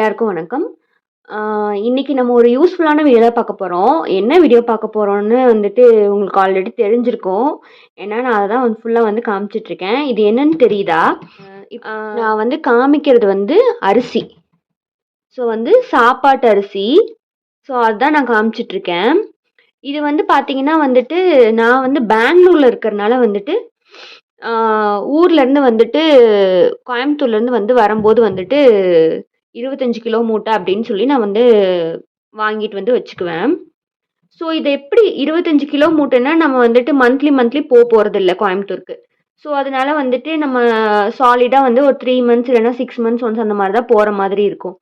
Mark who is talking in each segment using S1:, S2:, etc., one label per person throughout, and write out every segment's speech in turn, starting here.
S1: எல்லாருக்கும் வணக்கம். இன்னைக்கு நம்ம ஒரு யூஸ்ஃபுல்லான வீடியோ தான் பார்க்க போறோம். என்ன வீடியோ பார்க்க போறோம்னு வந்துட்டு உங்களுக்கு ஆல்ரெடி தெரிஞ்சிருக்கும். ஏன்னா, நான் அத தான் வந்து ஃபுல்லா வந்து காமிச்சிட்டுருக்கேன். இது என்னன்னு தெரியுதா? நான் வந்து காமிக்கிறது வந்து அரிசி. ஸோ வந்து சாப்பாட்டு அரிசி. ஸோ அதான் நான் காமிச்சிட்டுருக்கேன். இது வந்து பார்த்தீங்கன்னா வந்துட்டு, நான் வந்து பெங்களூர்ல இருக்கிறனால வந்துட்டு, ஊர்லேருந்து வந்துட்டு கோயம்புத்தூர்லேருந்து வந்து வரும்போது வந்துட்டு 25 கிலோ மூட்டை அப்படின்னு சொல்லி நான் வந்து வாங்கிட்டு வந்து வச்சுக்குவேன். ஸோ இது எப்படி 25 கிலோ மூட்டைன்னா, நம்ம வந்துட்டு மந்த்லி மந்த்லி போ இல்லை கோயம்புத்தூருக்கு. ஸோ அதனால வந்துட்டு நம்ம சாலிடாக வந்து ஒரு த்ரீ மந்த்ஸ் இல்லைன்னா சிக்ஸ் மந்த்ஸ் ஒன்ஸ் அந்த மாதிரி தான் போகிற மாதிரி இருக்கும்.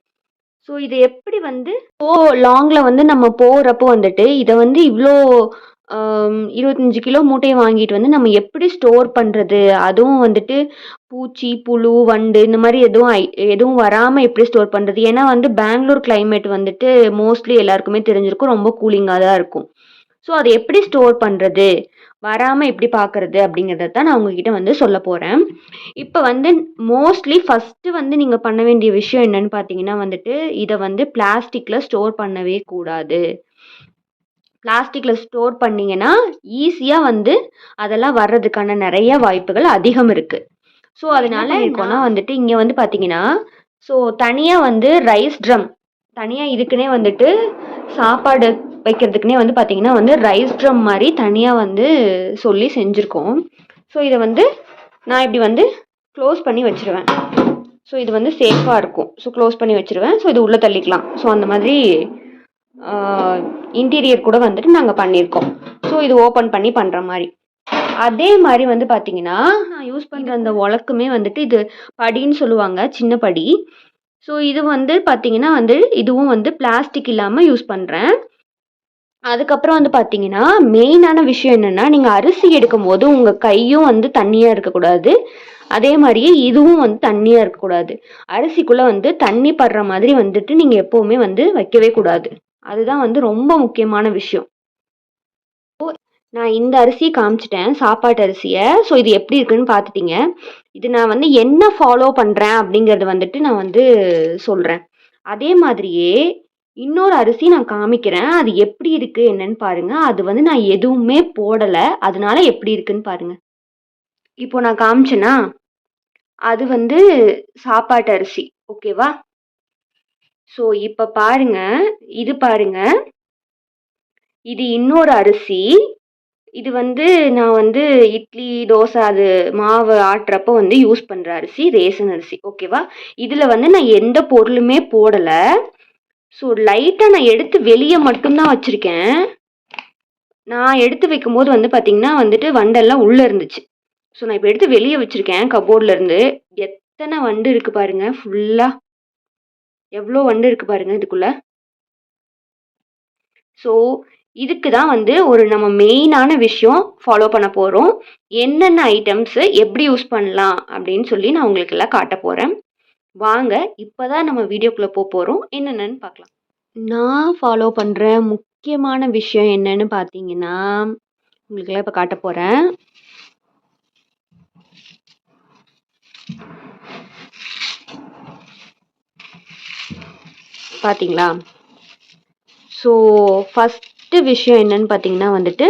S1: ஸோ இது எப்படி வந்து இப்போ லாங்கில் வந்து நம்ம போகிறப்போ வந்துட்டு, இதை வந்து இவ்வளோ இருபத்தஞ்சு கிலோ மூட்டையை வாங்கிட்டு வந்து நம்ம எப்படி ஸ்டோர் பண்ணுறது அதுவும் வந்துட்டு பூச்சி, புழு, வண்டு இந்த மாதிரி எதுவும் ஐ எதுவும் வராமல் எப்படி ஸ்டோர் பண்ணுறது ஏன்னா வந்து பெங்களூர் கிளைமேட் வந்துட்டு மோஸ்ட்லி எல்லாருக்குமே தெரிஞ்சிருக்கும். ரொம்ப கூலிங்காக தான் இருக்கும். ஸோ அதை எப்படி ஸ்டோர் பண்ணுறது வராமல் எப்படி பார்க்குறது அப்படிங்கிறத தான் நான் உங்ககிட்ட வந்து சொல்ல போகிறேன் இப்போ வந்து மோஸ்ட்லி ஃபஸ்ட்டு வந்து நீங்கள் பண்ண வேண்டிய விஷயம் என்னன்னு பார்த்தீங்கன்னா வந்துட்டு, இதை வந்து பிளாஸ்டிக்கில் ஸ்டோர் பண்ணவே கூடாது. பிளாஸ்டிக்ல ஸ்டோர் பண்ணீங்கன்னா, ஈஸியா வந்து அதெல்லாம் வர்றதுக்கான நெறைய வாய்ப்புகள் அதிகம் இருக்கு. ஸோ அதனால பண்ணியிருக்கோம்னா வந்துட்டு, இங்க வந்து பார்த்தீங்கன்னா, ஸோ தனியா வந்து ரைஸ் ட்ரம் தனியா இதுக்குன்னே வந்துட்டு சாப்பாடு வைக்கிறதுக்குன்னே வந்து பார்த்தீங்கன்னா வந்து ரைஸ் ட்ரம் மாரி தனியா வந்து சொல்லி செஞ்சிருக்கோம். ஸோ இத வந்து நான் இப்படி வந்து க்ளோஸ் பண்ணி வச்சுருவேன். ஸோ இது வந்து சேஃபா இருக்கும். ஸோ க்ளோஸ் பண்ணி வச்சுருவேன். ஸோ இது உள்ள தள்ளிக்கலாம். ஸோ அந்த மாதிரி இன்டீரியர் கூட வந்துட்டு நாங்க பண்ணியிருக்கோம். ஸோ இது ஓப்பன் பண்ணி பண்ற மாரி. அதே மாரி வந்து பார்த்தீங்கன்னா, நான் யூஸ் பண்ற அந்த உலக்குமே வந்துட்டு இது படின்னு சொல்லுவாங்க. சின்ன படி. ஸோ இது வந்து பார்த்தீங்கன்னா வந்து, இதுவும் வந்து பிளாஸ்டிக் இல்லாம யூஸ் பண்றேன். அதுக்கப்புறம் வந்து பார்த்தீங்கன்னா, மெயினான விஷயம் என்னன்னா, நீங்க அரிசி எடுக்கும்போது உங்க கையும் வந்து தண்ணியா இருக்கக்கூடாது. அதே மாரியே இதுவும் வந்து தண்ணியா இருக்கக்கூடாது. அரிசிக்குள்ள வந்து தண்ணி படுற மாதிரி வந்துட்டு நீங்க எப்பவுமே வந்து வைக்கவே கூடாது. அதுதான் வந்து ரொம்ப முக்கியமான விஷயம். நான் இந்த அரிசியை காமிச்சிட்டேன் சாப்பாட்டு அரிசியை ஸோ இது எப்படி இருக்குன்னு பார்த்துட்டீங்க. இது நான் வந்து என்ன ஃபாலோ பண்ணுறேன் அப்படிங்கிறத வந்துட்டு நான் வந்து சொல்கிறேன் அதே மாதிரியே இன்னொரு அரிசி நான் காமிக்கிறேன். அது எப்படி இருக்குது என்னன்னு பாருங்க. அது வந்து நான் எதுவுமே போடலை அதனால எப்படி இருக்குன்னு பாருங்க. இப்போ நான் காமிச்சேன்னா அது வந்து சாப்பாட்டு அரிசி. ஓகேவா? ஸோ இப்போ பாருங்க. இது பாருங்க. இது இன்னொரு அரிசி. இது வந்து நான் வந்து இட்லி, தோசை அது மாவு ஆட்டுறப்போ வந்து யூஸ் பண்ணுற அரிசி, ரேஷன் அரிசி. ஓகேவா? இதில் வந்து நான் எந்த பொருளுமே போடலை ஸோ லைட்டாக நான் எடுத்து வெளியே மட்டும் தான் நான் எடுத்து வைக்கும்போது வந்து பார்த்திங்கன்னா வந்துட்டு வண்டெல்லாம் உள்ளே இருந்துச்சு. ஸோ நான் இப்போ எடுத்து வெளியே வச்சுருக்கேன் கப்போர்ட்ல இருந்து. வண்டு இருக்குது பாருங்கள் ஃபுல்லாக எவ்வளோ வண்டு இருக்கு பாருங்க இதுக்குள்ள. ஸோ இதுக்கு தான் வந்து ஒரு நம்ம மெயினான விஷயம் ஃபாலோ பண்ண போகிறோம் என்னென்ன ஐட்டம்ஸு எப்படி யூஸ் பண்ணலாம் அப்படின்னு சொல்லி நான் உங்களுக்கு எல்லாம் காட்ட போகிறேன் வாங்க இப்போ தான் நம்ம வீடியோக்குள்ளே போக போகிறோம் என்னென்னன்னு பார்க்கலாம். நான் ஃபாலோ பண்ணுற முக்கியமான விஷயம் என்னன்னு பார்த்தீங்கன்னா, உங்களுக்கெல்லாம் இப்போ காட்டப் போகிறேன் பார்த்தீங்களா? ஸோ ஃபர்ஸ்ட்டு விஷயம் என்னன்னு பார்த்தீங்கன்னா வந்துட்டு,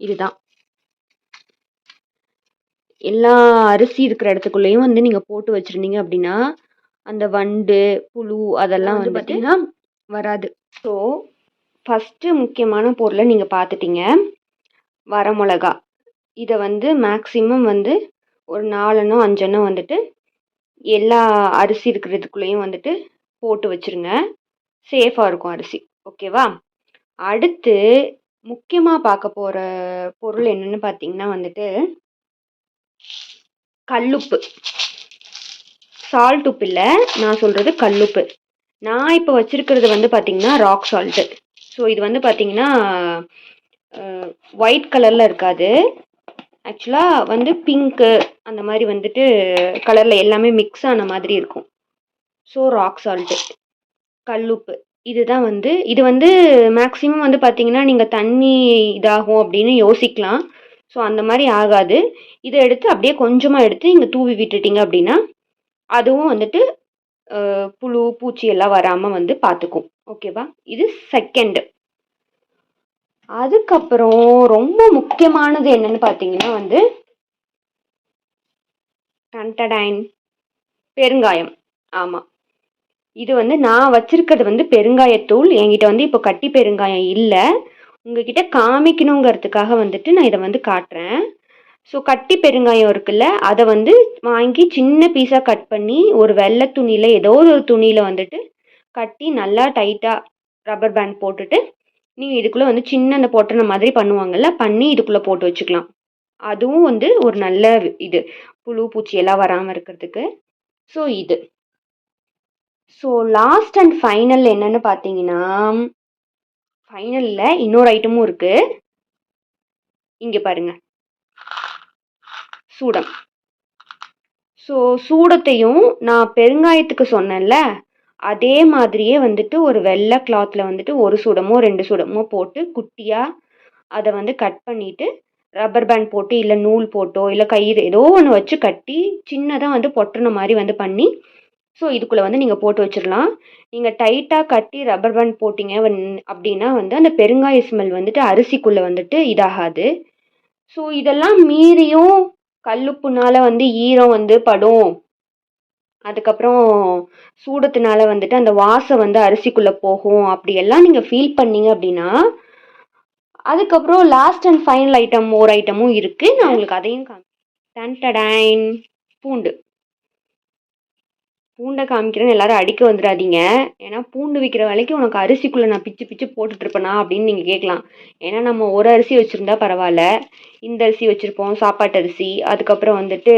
S1: இதுதான். எல்லா அரிசி இருக்கிற இடத்துக்குள்ளேயும் வந்து நீங்க போட்டு வச்சிருந்தீங்க அப்படின்னா, அந்த வண்டு, புழு அதெல்லாம் வந்து பார்த்தீங்கன்னா வராது. ஸோ ஃபர்ஸ்ட்டு முக்கியமான பொருள நீங்க பார்த்துட்டீங்க. வரமிளகா. இத வந்து மேக்ஸிமம் வந்து ஒரு 4 எண்ணம், 5 எண்ணம் வந்துட்டு எல்லா அரிசி இருக்கிறதுக்குள்ளேயும் வந்துட்டு போட்டு வச்சுருங்க. சேஃபாக இருக்கும் அரிசி. ஓகேவா? அடுத்து முக்கியமாக பார்க்க போகிற பொருள் என்னென்னு பார்த்தீங்கன்னா வந்துட்டு கல்லுப்பு. சால்ட் உப்பு இல்லை நான் சொல்கிறது கல்லுப்பு. நான் இப்போ வச்சுருக்கிறது வந்து பார்த்திங்கன்னா ராக் சால்ட்டு. ஸோ இது வந்து பார்த்திங்கன்னா ஒயிட் கலரில் இருக்காது. ஆக்சுவலாக வந்து பிங்க்கு அந்த மாதிரி வந்துட்டு கலரில் எல்லாமே மிக்ஸ் ஆன மாதிரி இருக்கும். So rock salt. கல்லுப்பு. இதுதான் வந்து இது வந்து மேக்ஸிமம் வந்து பார்த்தீங்கன்னா, நீங்கள் தண்ணி இதாகும் அப்படின்னு யோசிக்கலாம். ஸோ அந்த மாதிரி ஆகாது. இதை எடுத்து அப்படியே கொஞ்சமாக எடுத்து நீங்கள் தூவி விட்டுட்டீங்க அப்படின்னா, அதுவும் வந்துட்டு புழு பூச்சி எல்லாம் வராமல் வந்து பார்த்துக்கும் ஓகேவா இது செகண்டு அதுக்கப்புறம் ரொம்ப முக்கியமானது என்னன்னு பார்த்தீங்கன்னா வந்து டன்டடைன் பெருங்காயம் ஆமாம் இது வந்து நான் வச்சிருக்கிறது வந்து பெருங்காயத்தூள் என்கிட்ட வந்து இப்போ கட்டி பெருங்காயம் இல்லை. உங்ககிட்ட காமிக்கணுங்கிறதுக்காக வந்துட்டு நான் இதை வந்து காட்டுறேன். ஸோ கட்டி பெருங்காயம் இருக்குல்ல அதை வந்து வாங்கி சின்ன பீஸாக கட் பண்ணி ஒரு வெள்ளை துணியில் ஏதோ ஒரு துணியில் வந்துட்டு கட்டி நல்லா டைட்டாக ரப்பர் பேண்ட் போட்டுட்டு நீங்கள் இதுக்குள்ளே வந்து சின்ன அந்த பொட்டனை மாதிரி பண்ணுவாங்கல்ல பண்ணி இதுக்குள்ளே போட்டு வச்சுக்கலாம். அதுவும் வந்து ஒரு நல்ல இது. புழு பூச்சி எல்லாம் வராமல் இருக்கிறதுக்கு. ஸோ இது. ஸோ லாஸ்ட் அண்ட் ஃபைனல் என்னன்னு பார்த்தீங்கன்னா ஃபைனலில் இன்னொரு ஐட்டமும் இருக்குது இங்கே பாருங்கள் சூடம். ஸோ சூடத்தையும் நான் பெருங்காயத்துக்கு சொன்னேன்ல அதே மாதிரியே வந்துட்டு ஒரு வெள்ளை கிளாத்தில் வந்துட்டு ஒரு சூடமோ ரெண்டு சூடமோ போட்டு குட்டியாக அதை வந்து கட் பண்ணிவிட்டு ரப்பர் பேண்ட் போட்டு இல்லை நூல் போட்டோ இல்லை கயிறு ஏதோ ஒன்று வச்சு கட்டி சின்னதாக வந்து பொட்டுன மாதிரி வந்து பண்ணி ஸோ இதுக்குள்ளே வந்து நீங்கள் போட்டு வச்சிடலாம் நீங்கள் டைட்டாக கட்டி ரப்பர் பேண்ட் போட்டிங்க அப்படின்னா வந்து அந்த பெருங்காய ஸ்மெல் வந்துட்டு அரிசிக்குள்ளே வந்துட்டு இதாகாது. ஸோ இதெல்லாம் மீறியும் கல்லுப்புனால வந்து ஈரம் வந்து படும். அதுக்கப்புறம் சூடத்தினால வந்துட்டு அந்த வாசம் வந்து அரிசிக்குள்ளே போகும். அப்படியெல்லாம் நீங்கள் ஃபீல் பண்ணீங்க அப்படின்னா அதுக்கப்புறம் லாஸ்ட் அண்ட் ஃபைனல் ஐட்டம் ஒரு ஐட்டமும் இருக்குது நான் உங்களுக்கு அதையும் காமி டன்டடைன் பூண்டு. பூண்டை காமிக்கிறேன்னு எல்லாரும் அடிக்க வந்துடாதீங்க. ஏன்னா பூண்டு விற்கிற விலைக்கு உனக்கு அரிசிக்குள்ளே நான் பிச்சு பிச்சு போட்டுட்டு இருப்பேனா அப்படின்னு நீங்கள் கேட்கலாம். ஏன்னா நம்ம ஒரு அரிசி வச்சுருந்தா பரவாயில்ல. இந்த அரிசி வச்சுருப்போம் சாப்பாட்டு அரிசி. அதுக்கப்புறம் வந்துட்டு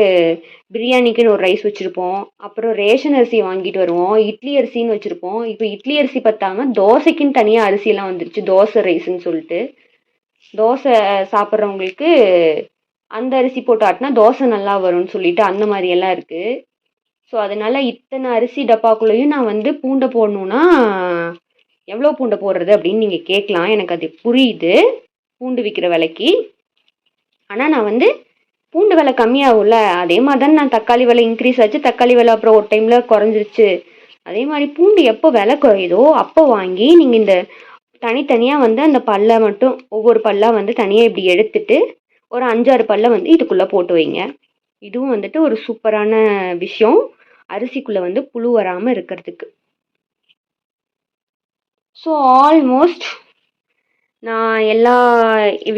S1: பிரியாணிக்குன்னு ஒரு ரைஸ் வச்சுருப்போம். அப்புறம் ரேஷன் அரிசி வாங்கிட்டு வருவோம். இட்லி அரிசின்னு வச்சுருப்போம். இப்போ இட்லி அரிசி பத்தாமல் தோசைக்குன்னு தனியாக அரிசியெல்லாம் வந்துருச்சு. தோசை ரைஸ்ன்னு சொல்லிட்டு. தோசை சாப்பிட்றவங்களுக்கு அந்த அரிசி போட்டு ஆட்டினா தோசை நல்லா வரும்னு சொல்லிட்டு அந்த மாதிரியெல்லாம் இருக்குது ஸோ அதனால் இத்தனை அரிசி டப்பாக்குள்ளேயும் நான் வந்து பூண்டை போடணுன்னா எவ்வளோ பூண்டை போடுறது அப்படின்னு நீங்கள் கேட்கலாம். எனக்கு அது புரியுது பூண்டு விற்கிற விலைக்கு. ஆனால் நான் வந்து பூண்டு விலை கம்மியாகும்ல. அதே மாதிரி தான் நான் தக்காளி விலை இன்க்ரீஸ் ஆச்சு. தக்காளி விலை அப்புறம் ஒரு டைமில் குறைஞ்சிருச்சு. அதே மாதிரி பூண்டு எப்போ விலை குறையுதோ அப்போ வாங்கி நீங்கள் இந்த தனித்தனியாக வந்து அந்த பல்லை மட்டும் ஒவ்வொரு பல்லாக வந்து தனியாக இப்படி எடுத்துட்டு ஒரு அஞ்சாறு பல்லை வந்து இதுக்குள்ளே போட்டு வைங்க. இதுவும் வந்துட்டு ஒரு சூப்பரான விஷயம். அரிசிக்குள்ளே வந்து புழு வராமல் இருக்கிறதுக்கு. ஸோ ஆல்மோஸ்ட் நான் எல்லா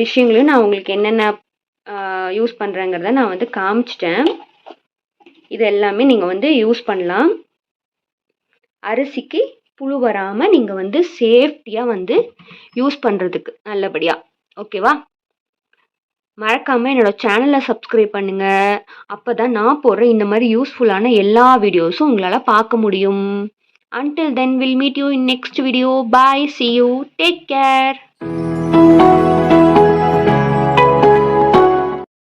S1: விஷயங்களையும் நான் உங்களுக்கு என்னென்ன யூஸ் பண்ணுறேங்கிறத நான் வந்து காமிச்சிட்டேன். இது எல்லாமே நீங்கள் வந்து யூஸ் பண்ணலாம். அரிசிக்கு புழு வராமல் நீங்கள் வந்து சேஃப்டியாக வந்து யூஸ் பண்ணுறதுக்கு நல்லபடியாக ஓகேவா மறக்காமல் என்னோட சேனலை சப்ஸ்கிரைப் பண்ணுங்கள் அப்போ தான் நான் போடுற இந்த மாதிரி யூஸ்ஃபுல்லான எல்லா வீடியோஸும் உங்களால் பார்க்க முடியும். Until then will meet you in next video bye see you take care